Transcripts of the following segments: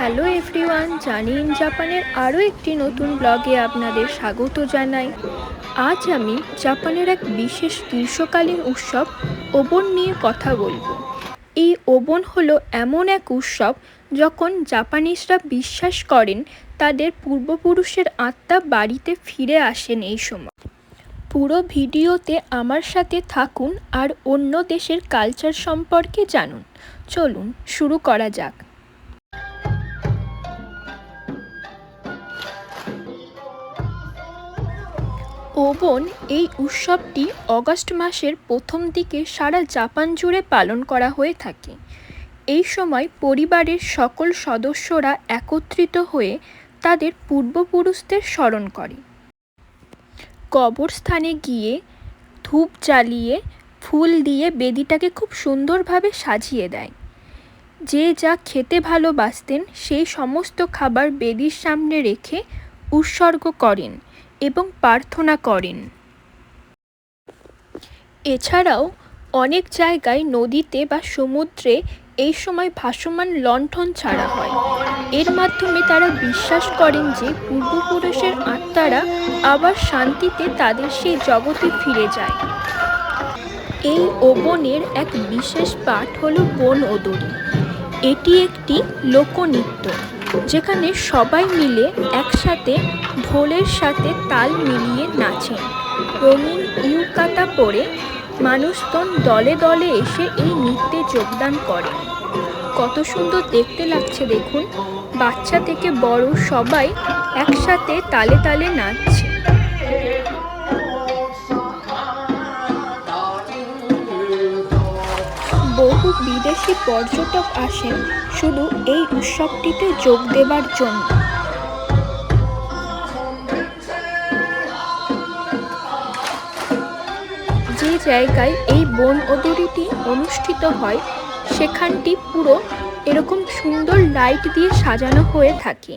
Hello everyone, জানি in জাপানের আরও একটি নতুন ব্লগে আপনাদের স্বাগত জানাই। আজ আমি জাপানের এক বিশেষ গ্রীষ্মকালীন উৎসব ওবন নিয়ে কথা বলব। এই ওবন হলো এমন এক উৎসব যখন জাপানিজরা বিশ্বাস করেন তাদের পূর্বপুরুষের আত্মা বাড়িতে ফিরে আসেন এই সময়। পুরো ভিডিওতে আমার সাথে থাকুন আর অন্য দেশের কালচার সম্পর্কে জানুন। চলুন শুরু করা যাক। ওবন এই উৎসবটি অগস্ট মাসের প্রথম দিকে সারা জাপান জুড়ে পালন করা হয়ে থাকে। এই সময় পরিবারের সকল সদস্যরা একত্রিত হয়ে তাদের পূর্বপুরুষদের স্মরণ করে। কবরস্থানে গিয়ে ধূপ জ্বালিয়ে ফুল দিয়ে বেদিটাকে খুব সুন্দরভাবে সাজিয়ে দেয়। যে যা খেতে ভালোবাসতেন সেই সমস্ত খাবার বেদির সামনে রেখে উৎসর্গ করেন। এবং প্রার্থনা করেন। এছাড়াও অনেক জায়গায় নদীতে বা সমুদ্রে এই সময় ভাসমান লণ্ঠন ছাড়া হয়। এর মাধ্যমে তারা বিশ্বাস করেন যে পূর্বপুরুষের আত্মারা আবার শান্তিতে তাদের সেই জগতে ফিরে যায়। এই ওবনের এক বিশেষ পাঠ হল বন ওদরি এটি একটি লোকনৃত্য। যেখানে সবাই মিলে একসাথে ঢোলের সাথে তাল মিলিয়ে নাচেন। রঙিন ইউকাতা পরে মানুষজন দলে দলে এসে এই নৃত্যে যোগদান করে কত সুন্দর দেখতে লাগছে দেখুন, বাচ্চা থেকে বড় সবাই একসাথে তালে তালে নাচছে। বহু বিদেশি পর্যটক আসেন শুধু এই উৎসবটিতে যোগ দেবার জন্য। যে জায়গায় এই বন অদরিটি অনুষ্ঠিত হয়, সেখানটি পুরো এরকম সুন্দর লাইট দিয়ে সাজানো হয়ে থাকে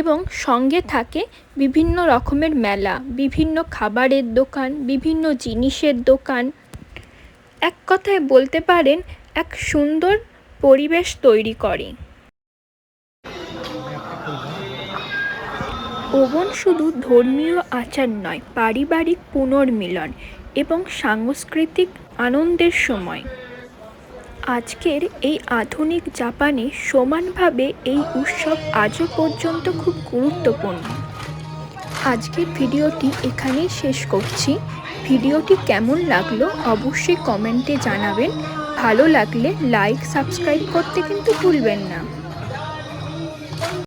এবং সঙ্গে থাকে বিভিন্ন রকমের মেলা, বিভিন্ন খাবারের দোকান, বিভিন্ন জিনিসের দোকান। এক কথায় বলতে পারেন এক সুন্দর পরিবেশ তৈরি করে। ওবন শুধু ধর্মীয় আচার নয়, পারিবারিক পুনর্মিলন এবং সাংস্কৃতিক আনন্দের সময়। আজকের এই আধুনিক জাপানে সমানভাবে এই উৎসব আজও পর্যন্ত খুব গুরুত্বপূর্ণ। আজকের ভিডিওটি এখানেই শেষ করছি। ভিডিওটি কেমন লাগল অবশ্যই কমেন্টে জানাবেন। ভালো লাগলে লাইক সাবস্ক্রাইব করতে কিন্তু ভুলবেন না।